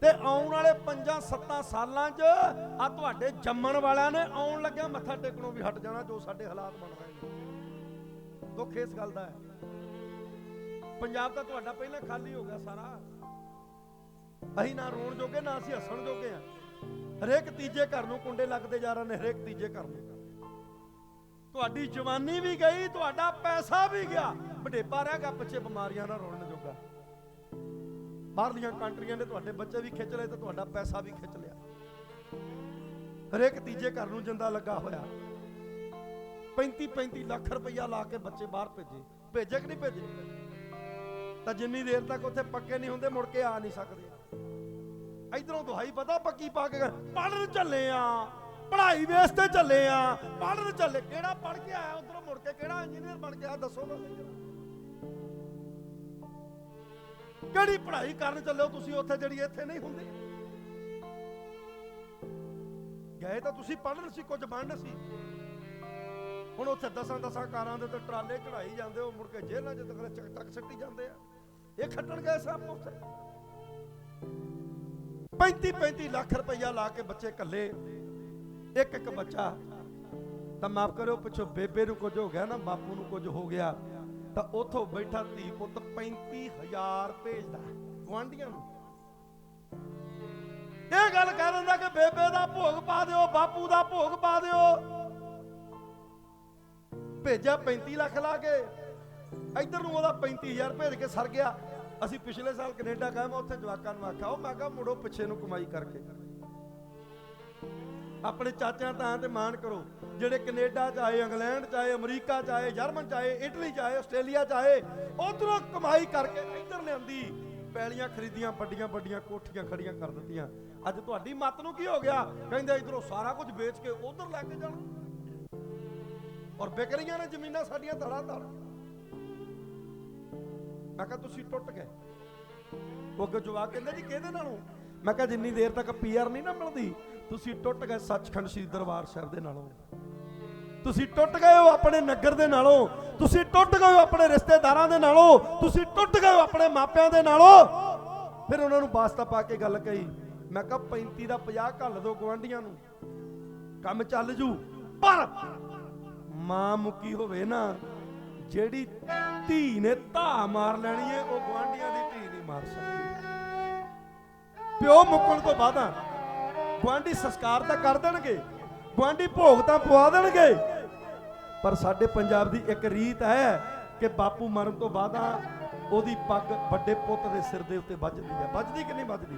ਤੇ ਆਉਣ ਵਾਲੇ 5-7 ਸਾਲਾਂ 'ਚ ਆ ਤੁਹਾਡੇ ਜੰਮਣ ਵਾਲਿਆਂ ਨੇ ਆਉਣ ਲੱਗਿਆ ਮੱਥਾ ਟੇਕਣੋਂ ਵੀ ਹਟ ਜਾਣਾ ਜੋ ਸਾਡੇ ਹਾਲਾਤ ਬਣ ਰਹੇ ਨੇ। ਦੁੱਖ ਇਸ ਗੱਲ ਦਾ ਹੈ। ਪੰਜਾਬ ਤਾਂ ਤੁਹਾਡਾ ਪਹਿਲਾਂ ਖਾਲੀ ਹੋ ਗਿਆ ਸਾਰਾ। ਅਸੀਂ ਨਾ ਰੋਣ ਜੋਗੇ, ਨਾ ਅਸੀਂ ਹੱਸਣ ਜੋਗੇ ਆ। ਹਰੇਕ ਤੀਜੇ ਘਰ ਨੂੰ ਕੁੰਡੇ ਲੱਗਦੇ ਜਾ ਰਹੇ ਨੇ, ਹਰੇਕ ਤੀਜੇ ਘਰ ਨੂੰ। ਤੁਹਾਡੀ ਜਵਾਨੀ ਵੀ ਗਈ, ਤੁਹਾਡਾ ਪੈਸਾ ਵੀ ਗਿਆ। ਵਡੇਪਾ ਰਹਿ ਗਿਆ ਪਿੱਛੇ ਬਿਮਾਰੀਆਂ ਨਾਲ ਰੋਣ ਜੋਗਾ। ਬਾਹਰਲੀਆਂ ਕੰਟਰੀਆਂ ਨੇ ਤੁਹਾਡੇ ਬੱਚੇ ਵੀ ਖਿੱਚ ਲਏ ਤੇ ਤੁਹਾਡਾ ਪੈਸਾ ਵੀ ਖਿੱਚ ਲਿਆ। ਹਰੇਕ ਤੀਜੇ ਘਰ ਨੂੰ ਜਿੰਦਾ ਲੱਗਾ ਹੋਇਆ। 35 35 ਲੱਖ ਰੁਪਈਆ ਲਾ ਕੇ ਬੱਚੇ ਬਾਹਰ ਭੇਜੇ। ਭੇਜੇ ਕਿ ਨਹੀਂ ਭੇਜੇ? ਤਾਂ ਜਿੰਨੀ ਦੇਰ ਤੱਕ ਉੱਥੇ ਪੱਕੇ ਨਹੀਂ ਹੁੰਦੇ, ਮੁੜ ਕੇ ਆ ਨਹੀਂ ਸਕਦੇ। ਇਧਰੋਂ ਦੁਹਾਈ ਪਤਾ ਪੱਕੀ ਪਾ ਕੇ ਪੜਨ ਚੱਲੇ ਆ। ਪੜ੍ਹਾਈ ਬੇਸ ਤੇ ਚੱਲੇ ਆ। ਪੜਨ ਚੱਲੇ। ਕਿਹੜਾ ਪੜ ਕੇ ਆਇਆ, ਉਧਰੋਂ ਮੁੜ ਕੇ ਕਿਹੜਾ ਇੰਜੀਨੀਅਰ ਬਣ ਗਿਆ ਦੱਸੋ ਨਾ ਕਿਹੜੀ ਪੜ੍ਹਾਈ ਕਰਨ ਚੱਲੇ ਹੋ ਤੁਸੀਂ? ਉੱਥੇ ਜਿਹੜੀ ਇੱਥੇ ਨਹੀਂ ਹੁੰਦੀ। ਗਏ ਤਾਂ ਤੁਸੀਂ ਪੜਨ ਸੀ, ਕੁਝ ਬਣਨ ਸੀ। ਹੁਣ ਉੱਥੇ ਦਸਾਂ ਦਸਾਂ ਕਾਰਾਂ ਦੇ ਤੇ ਟਰਾਲੇ ਚੜਾਈ ਜਾਂਦੇ ਹੋ, ਮੁੜ ਕੇ ਜੇਲ੍ਹਾਂ 'ਚ ਤੱਕ ਚੱਕ ਟੱਕ ਸੱਟੀ ਜਾਂਦੇ ਆ। ਇਹ ਖੱਟਣ ਗਏ ਸਭ ਉੱਥੇ। 35 35 ਲੱਖ ਰੁਪਈਆ ਲਾ ਕੇ ਬੱਚੇ ਇਕੱਲੇ। ਇੱਕ ਇੱਕ ਬੱਚਾ। ਤਾਂ ਮਾਫ ਕਰਿਓ, ਪਿੱਛੋਂ ਬੇਬੇ ਨੂੰ ਕੁਝ ਹੋ ਗਿਆ ਨਾ, ਬਾਪੂ ਨੂੰ ਕੁਝ ਹੋ ਗਿਆ। ਤਾਂ ਉਥੋਂ ਬੈਠਾ ਧੀ ਪੁੱਤ 35000 ਭੇਜਦਾ ਗਵਾਂਢੀਆਂ ਨੂੰ। ਇਹ ਗੱਲ ਕਹਿ ਦਿੰਦਾ ਕਿ ਬੇਬੇ ਦਾ ਭੋਗ ਪਾ ਦਿਓ, ਬਾਪੂ ਦਾ ਭੋਗ ਪਾ ਦਿਓ। ਭੇਜਿਆ 35 ਲੱਖ ਲਾ ਕੇ। ਇੱਧਰ ਨੂੰ ਉਹਦਾ 35000 ਭੇਜ ਕੇ ਸਰ ਗਿਆ। ਅਸੀਂ ਪਿਛਲੇ ਸਾਲ ਕੈਨੇਡਾ ਗਏ, ਮੈਂ ਉੱਥੇ ਜਵਾਕਾਂ ਨੂੰ ਆਖਿਆ, ਉਹ ਮੈਂ ਕਿਹਾ ਮੁੜੋ ਪਿੱਛੇ ਨੂੰ ਕਮਾਈ ਕਰਕੇ। ਆਪਣੇ ਚਾਚਿਆਂ ਤਾਂ ਤੇ ਮਾਣ ਕਰੋ। ਜਿਹੜੇ ਕੈਨੇਡਾ ਚ ਆਏ ਇੰਗਲੈਂਡ ਚ ਆਏ ਅਮਰੀਕਾ ਚ ਆਏ ਜਰਮਨ ਚ ਆਏ ਇਟਲੀ ਚ ਆਏ ਆਸਟ੍ਰੇਲੀਆ ਚ ਆਏ ਉਧਰੋਂ ਕਮਾਈ ਕਰਕੇ ਇੱਧਰ ਲਿਆਂਦੀ। ਪੈਲੀਆਂ ਖਰੀਦੀਆਂ, ਵੱਡੀਆਂ ਵੱਡੀਆਂ ਕੋਠੀਆਂ ਖੜੀਆਂ ਕਰ ਦਿੱਤੀਆਂ। ਅੱਜ ਤੁਹਾਡੀ ਮੱਤ ਨੂੰ ਕੀ ਹੋ ਗਿਆ? ਕਹਿੰਦੇ ਇਧਰੋਂ ਸਾਰਾ ਕੁਝ ਵੇਚ ਕੇ ਉਧਰ ਲੈ ਕੇ ਜਾਣਾ। ਔਰ ਵਿਕ ਰਹੀਆਂ ਨੇ ਜ਼ਮੀਨਾਂ ਸਾਡੀਆਂ ਧੜਾ ਧੜ ਮੈਂ ਕਿਹਾ, ਤੁਸੀਂ ਟੁੱਟ ਗਏ। ਉਹ ਅੱਗੇ ਜਵਾਬ ਕਹਿੰਦੇ, ਜੀ ਕਿਹਦੇ ਨਾਲੋਂ? ਮੈਂ ਕਿਹਾ, ਜਿੰਨੀ ਦੇਰ ਤੱਕ ਪੀਆਰ ਨਹੀਂ ਨਾ ਮਿਲਦੀ ਤੁਸੀਂ ਟੁੱਟ ਗਏ ਸੱਚਖੰਡ ਸ੍ਰੀ ਦਰਬਾਰ ਸਾਹਿਬ ਦੇ ਨਾਲੋਂ। ਤੁਸੀਂ ਟੁੱਟ ਗਏ ਹੋ ਆਪਣੇ ਨਗਰ ਦੇ ਨਾਲੋਂ। ਤੁਸੀਂ ਟੁੱਟ ਗਏ ਹੋ ਆਪਣੇ ਰਿਸ਼ਤੇਦਾਰਾਂ ਦੇ ਨਾਲੋਂ। ਤੁਸੀਂ ਟੁੱਟ ਗਏ ਹੋ ਆਪਣੇ ਮਾਪਿਆਂ ਦੇ ਨਾਲੋਂ। ਫਿਰ ਉਹਨਾਂ ਨੂੰ ਵਾਸਤਾ ਪਾ ਕੇ ਗੱਲ ਕਹੀ। ਮੈਂ ਕਿਹਾ 35 ਦਾ 50 ਘੱਲ ਦੋ ਗਵਾਂਢੀਆਂ ਨੂੰ। ਕੰਮ ਚੱਲ ਜੂ, ਪਰ ਮਾਂ ਮੁੱਕੀ ਹੋਵੇ ਨਾ, ਜਿਹੜੀ ਧੀ ਨੇ ਧਾ ਮਾਰ ਲੈਣੀ ਏ, ਉਹ ਗਵਾਂਢੀਆਂ ਦੀ ਧੀ ਨਹੀਂ ਮਾਰ ਸਕਦੀ। ਪਿਓ ਮੁੱਕਣ ਤੋਂ ਬਾਅਦਾਂ ਗਵਾਂਢੀ ਸੰਸਕਾਰ ਤਾਂ ਕਰ ਦੇਣਗੇ ਗਵਾਂਢੀ ਭੋਗ ਤਾਂ ਪਵਾ ਦੇਣਗੇ। ਪਰ ਸਾਡੇ ਪੰਜਾਬ ਦੀ ਇੱਕ ਰੀਤ ਹੈ ਕਿ ਬਾਪੂ ਮਰਨ ਤੋਂ ਬਾਅਦ ਉਹਦੀ ਪੱਗ ਵੱਡੇ ਪੁੱਤ ਦੇ ਸਿਰ ਦੇ ਉੱਤੇ ਵੱਜਦੀ ਹੈ। ਵੱਜਦੀ ਕਿ ਨਹੀਂ ਵੱਜਦੀ?